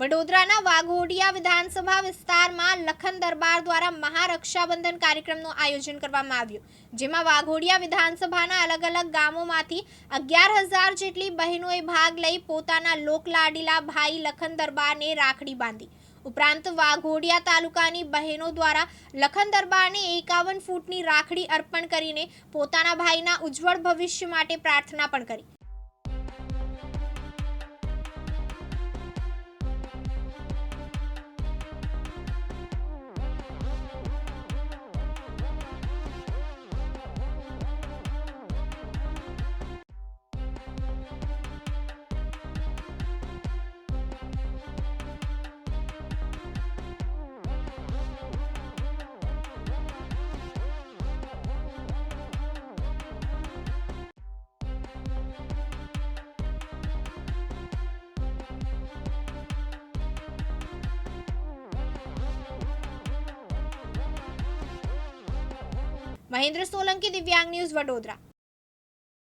વડોદરાના વાઘોડિયા વિધાનસભા વિસ્તારમાં લખન દરબાર દ્વારા મહારક્ષાબંધન કાર્યક્રમનું આયોજન કરવામાં આવ્યું, જેમાં વાઘોડિયા વિધાનસભાના અલગ અલગ ગામોમાંથી અગિયાર હજાર જેટલી બહેનોએ ભાગ લઈ પોતાના લોકલાડીલા ભાઈ લખન દરબારને રાખડી બાંધી. ઉપરાંત વાઘોડિયા તાલુકાની બહેનો દ્વારા લખન દરબારને એકાવન ફૂટની રાખડી અર્પણ કરીને પોતાના ભાઈના ઉજ્જવળ ભવિષ્ય માટે પ્રાર્થના પણ કરી. મહેન્દ્ર સોલંકી દિવ્યાંગ ન્યૂઝ વડોદરા